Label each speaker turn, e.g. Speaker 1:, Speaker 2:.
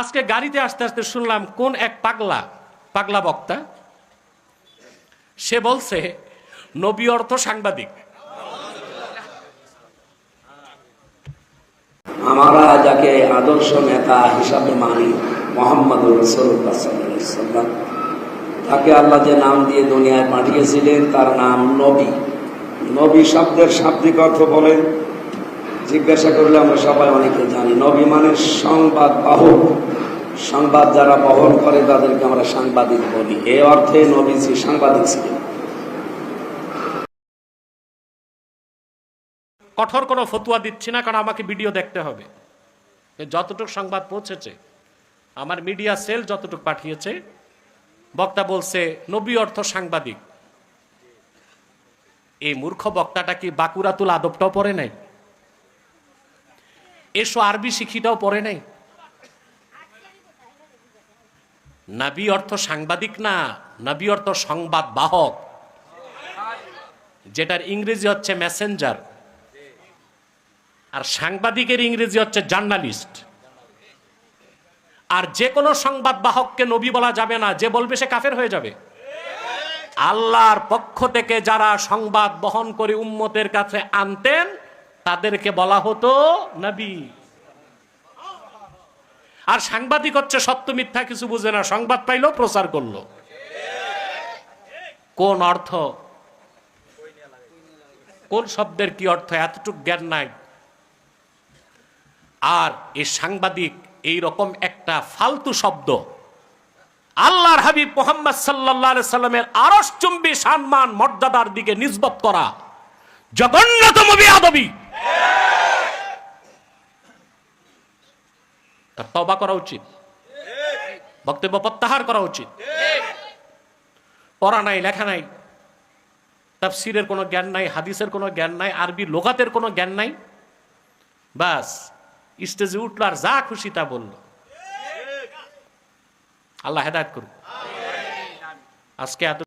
Speaker 1: আজকে গাড়িতে আসতে আসতে শুনলাম, কোন এক পাগলা পাগলা বক্তা, সে বলছে, নবী অর্থ সাংবাদিক।
Speaker 2: আমরা যাকে আদর্শ নেতা হিসাবে মানি মোহাম্মদ তাকে আল্লাহ যে নাম দিয়ে দুনিয়ায় পাঠিয়েছিলেন, তার নাম নবী। নবী শব্দের শাব্দিক অর্থ বলেন জিজ্ঞাসা করলে আমরা সবাই অনেকে জানি। নবী মানে সংবাদ বাহক। সংবাদ যারা বহন করে, তাদেরকে আমরা সাংবাদিক বলি। এ অর্থে নবীজি সাংবাদিক ছিলেন।
Speaker 1: কঠোর কোনো ফতুয়া দিচ্ছি না, কারণ আমাকে ভিডিও দেখতে হবে। যতটুকু সংবাদ পৌঁছেছে, আমার মিডিয়া সেল যতটুকু পাঠিয়েছে, বক্তা বলছে, নবী অর্থ সাংবাদিক। এই মূর্খ বক্তাটা কি বাকুরাতুল আদবটাও পড়ে নাই? এসো আরবি শিখিটাও পড়ে নাই। নাবি অর্থ সাংবাদিক না, নাবি অর্থ সংবাদ বাহক। যেটার ইংরেজি হচ্ছে মেসেঞ্জার। আর সাংবাদিকের ইংরেজি হচ্ছে জার্নালিস্ট। আর যে কোনো সংবাদ বাহককে নবী বলা যাবে না, যে বলবে সে কাফের হয়ে যাবে। আল্লাহর পক্ষ থেকে যারা সংবাদ বহন করে উম্মতের কাছে আনতেন তাদেরকে বলা হতো নবী। আর সাংবাদিক হচ্ছে সত্য মিথ্যা কিছু বুঝে না, সংবাদ পাইলো প্রচার করল। কোন অর্থ? কোন শব্দের কি অর্থ? এতটুক জ্ঞান নাই। আর এই সাংবাদিক এই রকম একটা ফালতু শব্দ। আল্লাহর হাবিব মোহাম্মদ সাল্লাহ সাল্লামের আরস চুম্বি সম্মান, মর্যাদার দিকে নিসবত করা। জঘন্যতম বিয়াদবি। তার তবা করা উচিত। বক্তব্য প্রত্যাহার করা উচিত। পড়া নাই, লেখা নাই, তাফসিরের কোনো জ্ঞান নাই, হাদিসের কোনো জ্ঞান নাই, আরবি লোগাতের কোনো জ্ঞান নাই। বাস, স্টেজে উঠল আর যা খুশি তা বলল। আল্লাহ হেদায়ত করুন আজকে এত